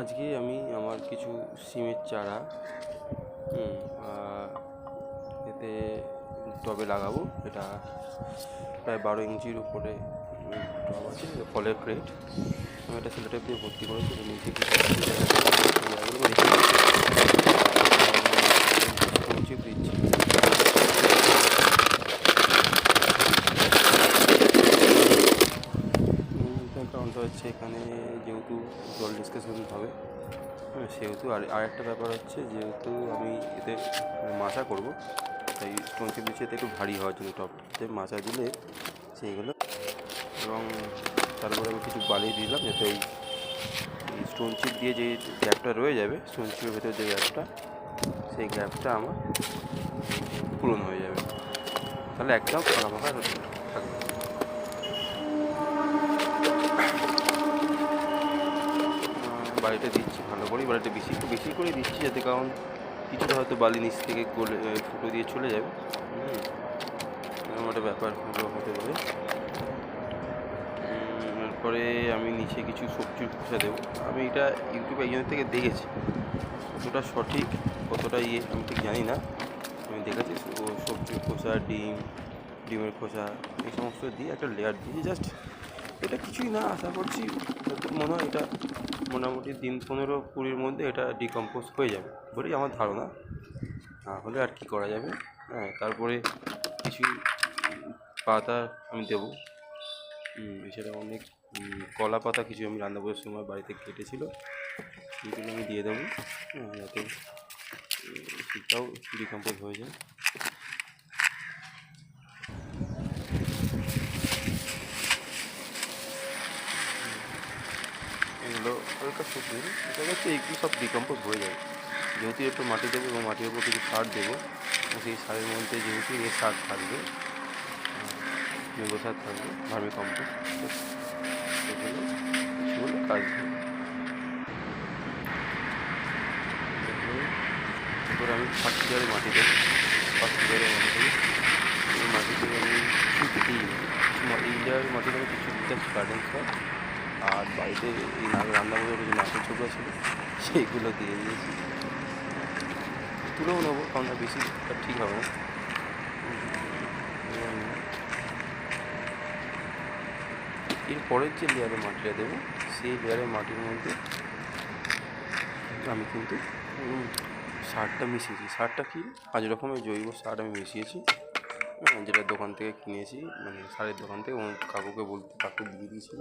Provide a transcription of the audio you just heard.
আজকে আমি আমার কিছু সিমের চারা এতে টবে লাগাবো। এটা প্রায় বারো ইঞ্চির উপরে টব আছে ফলের ক্রেট আমি এটা সেলোটেপ দিয়ে ভর্তি করেছি নিচে জায়গাগুলো আমি রেখে দিচ্ছি উঁচু দিচ্ছি কারণটা হচ্ছে এখানে যেহেতু জল ডিসকাশন হবে হ্যাঁ সেহেতু আর, আরেকটা ব্যাপার হচ্ছে যেহেতু আমি এতে মাচা করব, তাই স্টোন চিপ এতে একটু ভারী হওয়ার জন্য টপতে মাচা দিলে সেইগুলো এবং তারপরে আমি কিছু বালি দিলাম যাতে ওই স্টোন চিপ দিয়ে যে গ্যাপটা রয়ে যাবে স্টোন চিপের ভেতরে যে গ্যাপটা সেই গ্যাপটা আমার পূরণ হয়ে যাবে। তাহলে একদম ফাঁকা ফাঁকা বালিটা দিচ্ছি, ভালো করেই বাড়িটা বেশি একটু বেশি করে দিচ্ছি যাতে কারণ কিছুটা হয়তো বালি নিচ থেকে গলে ফুটো দিয়ে চলে যাবে। এরকম একটা ব্যাপার হলো, হতে পারে। এরপরে আমি নিচে কিছু সবজির খোসা দেবো। আমি এটা ইউটিউবে একজনের থেকে দেখেছি। কতটা সঠিক, কতটা ইয়ে আমি ঠিক জানি না। আমি দেখেছি সবজির খোসা, ডিম, ডিমের খোসা, এই সমস্ত দিয়ে একটা লেয়ার দিয়ে জাস্ট এটা কিছুই না আশা করছি মনে হয় এটা মোটামুটি দিন পনেরো কুড়ির মধ্যে এটা ডিকম্পোজ হয়ে যাবে বলেই আমার ধারণা। না হলে আর কি করা যাবে? হ্যাঁ তারপরে কিছু পাতা আমি দেবো। এছাড়া অনেক কলা পাতা কিছু আমি রান্না করার সময় বাড়িতে কেটেছিল সেগুলো আমি দিয়ে দেবো। হ্যাঁ, যাতে সেটাও ডিকম্পোজ হয়ে যায়। হালকা শুকিয়ে এটা হচ্ছে এগুলো সব ডিকম্পোজ হয়ে যাবে যেহেতু একটু মাটি দেবো এবং মাটির উপর কিছু সার দেবো সেই সারের মধ্যে যেহেতু এর সার থাকবে জৈব সার থাকবে ভার্মি কম্পোস্ট কাজ দেবে আমি ফার্স্ট ইয়ারে মাটি দেবো ফার্স্ট ইয়ারে মাটি দেবো। এই মাটিতে আমি কিছু দিই এই ইয়ারের মাটিতে আমি কিছু দিতে গার্ডেন আর বাড়িতে রান্না করে যে নাচের ছোকরা ছিল সেইগুলো দিয়ে দিয়েছি। তুলেও নেব কারণ বেশি ঠিক হবে না। এবং এর পরের যে লেয়ারে মাটিটা দেবো সেই লেয়ারের মাটির মধ্যে আমি কিন্তু সারটা মিশিয়েছি। সারটা কি? পাঁচ রকমের জৈব সার আমি মিশিয়েছি। হ্যাঁ, যেটা দোকান থেকে কিনেছি মানে সারের দোকান থেকে কাকুকে বলতে কাকু দিয়ে দিয়েছিল।